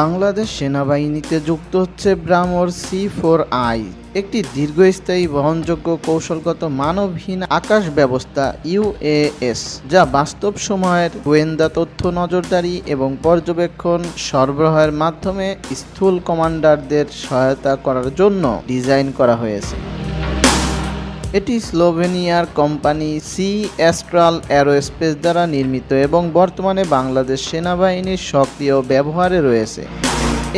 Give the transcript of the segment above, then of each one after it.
বাংলাদেশ সেনাবাহিনীতে যুক্ত হচ্ছে ব্রাহ্মর সি ফোর আই, একটি দীর্ঘস্থায়ী বহনযোগ্য কৌশলগত মানবহীন আকাশ ব্যবস্থা ইউএএস যা বাস্তব সময়ের গোয়েন্দা তথ্য নজরদারি এবং পর্যবেক্ষণ সরবরাহের মাধ্যমে স্থূল কমান্ডারদের সহায়তা করার জন্য ডিজাইন করা হয়েছে। এটি স্লোভেনিয়ার কোম্পানি সি অ্যাস্ট্রাল অ্যারোস্পেস দ্বারা নির্মিত এবং বর্তমানে বাংলাদেশ সেনাবাহিনীর সক্রিয় ব্যবহারে রয়েছে।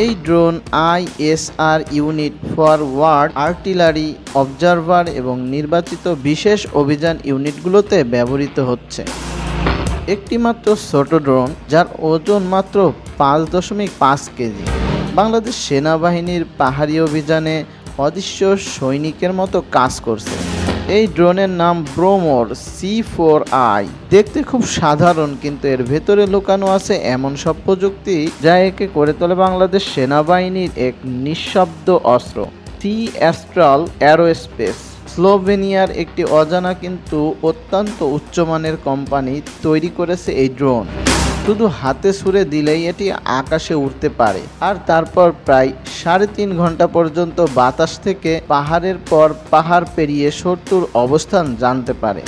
এই drone ISR unit forward artillery observer এবং নির্বাচিত বিশেষ অভিযান ইউনিটগুলোতে ব্যবহৃত হচ্ছে। একটি মাত্র ছোট ড্রোন, যার ওজন মাত্র পাঁচ দশমিক পাঁচ কেজি। বাংলাদেশ সেনাবাহিনীর পাহাড়ি অভিযানে অদৃশ্য সৈনিকের মতো কাজ করছে। এই ড্রোনের নাম ব্রোমোর সি ফোর আই। দেখতে খুব সাধারণ, কিন্তু এর ভেতরে লুকানো আছে এমন সব প্রযুক্তি যা একে করে তোলে বাংলাদেশ সেনাবাহিনীর এক নিঃশব্দ অস্ত্র সি অ্যাস্ট্রাল অ্যারোস্পেস। স্লোভেনিয়ার একটি অজানা কিন্তু অত্যন্ত উচ্চমানের কোম্পানি তৈরি করেছে এই ড্রোন। শুধু হাতে ছুড়ে দিলেই এটি আকাশে উঠতে পারে। আর তারপর প্রায় সাড়ে তিন ঘণ্টা পর্যন্ত বাতাস থেকে পাহাড়ের পর পাহাড় পেরিয়ে শত্রুর অবস্থান জানতে পারে।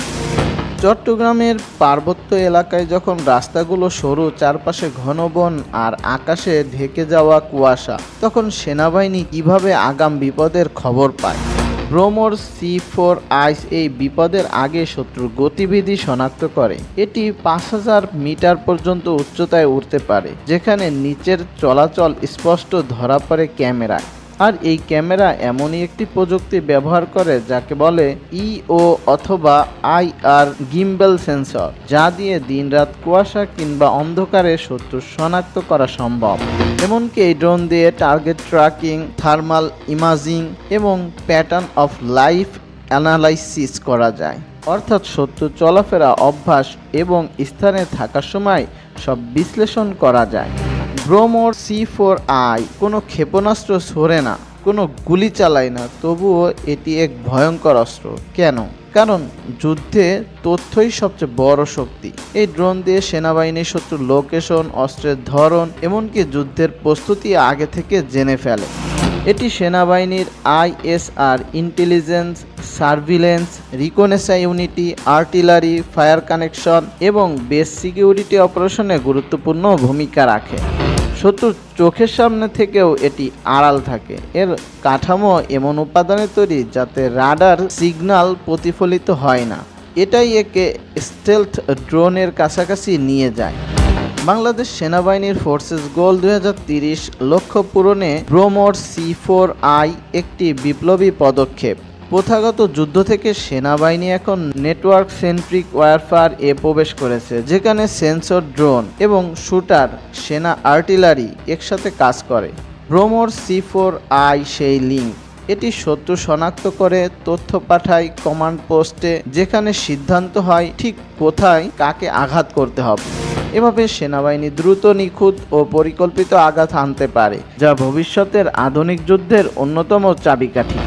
চট্টগ্রামের পার্বত্য এলাকায় যখন রাস্তাগুলো সরু, চারপাশে ঘন বন আর আকাশে ঢেকে যাওয়া কুয়াশা, তখন সেনাবাহিনী কীভাবে আগাম বিপদের খবর পায়? ব্রোমোর সি ফোর আইস এই বিপদের আগে শত্রুর গতিবিধি শনাক্ত করে। এটি পাঁচ হাজার মিটার পর্যন্ত উচ্চতায় উঠতে পারে, যেখানে নিচের চলাচল স্পষ্ট ধরা পড়ে ক্যামেরায়। আর এই ক্যামেরা এমনই একটি প্রযুক্তি ব্যবহার করে যাকে বলে ইও অথবা আইআর গিম্বেল সেন্সর যা দিয়ে দিনরাত কুয়াশা কিংবা অন্ধকারে শত্রু শনাক্ত করা সম্ভব। এমনকি এই ড্রোন দিয়ে টার্গেট ট্র্যাকিং থার্মাল ইমাজিং এবং প্যাটার্ন অফ লাইফ অ্যানালাইসিস করা যায়। অর্থাৎ শত্রু চলাফেরা অভ্যাস এবং স্থানে থাকার সময় সব বিশ্লেষণ করা যায়। ব্রোমোর সি ফোর আই কোনো ক্ষেপণাস্ত্র সরে না, কোনো গুলি চালায় না, তবুও এটি এক ভয়ঙ্কর অস্ত্র। কেন? কারণ যুদ্ধে তথ্যই সবচেয়ে বড় শক্তি। এই ড্রোন দিয়ে সেনাবাহিনীর শত্রুর লোকেশন, অস্ত্রের ধরন, এমনকি যুদ্ধের প্রস্তুতি আগে থেকে জেনে ফেলে। এটি সেনাবাহিনীর ISR intelligence surveillance reconnaissance unity artillery fire connection এবং বেস সিকিউরিটি অপারেশনে গুরুত্বপূর্ণ ভূমিকা রাখে। শত্রুর চোখের সামনে থেকেও এটি আড়াল থাকে। এর কাঠামো এমন উপাদানে তৈরি যাতে রাডার সিগন্যাল প্রতিফলিত হয় না। এটাই একে স্টেলথ ড্রোনের কাছাকাছি নিয়ে যায়। বাংলাদেশ সেনাবাহিনীর ফোর্সেস গোল দুই লক্ষ্য পূরণে ব্রোমোর সি ফোর আই একটি বিপ্লবী পদক্ষেপ। প্রথাগত যুদ্ধ থেকে সেনাবাহিনী এখন নেটওয়ার্ক সেন্ট্রিক ওয়ারফার এ প্রবেশ করেছে, যেখানে সেন্সর ড্রোন এবং শুটার সেনা আর্টিলারি একসাথে কাজ করে। ব্রোমোর সি ফোর আই সেই লিঙ্ক এটি শত্রু শনাক্ত করে, তথ্য পাঠায় কমান্ড পোস্টে যেখানে সিদ্ধান্ত হয় ঠিক কোথায় কাকে আঘাত করতে হবে। এভাবে সেনাবাহিনী দ্রুত, নিখুঁত ও পরিকল্পিত আঘাত আনতে পারে, যা ভবিষ্যতের আধুনিক যুদ্ধের অন্যতম চাবিকাঠি।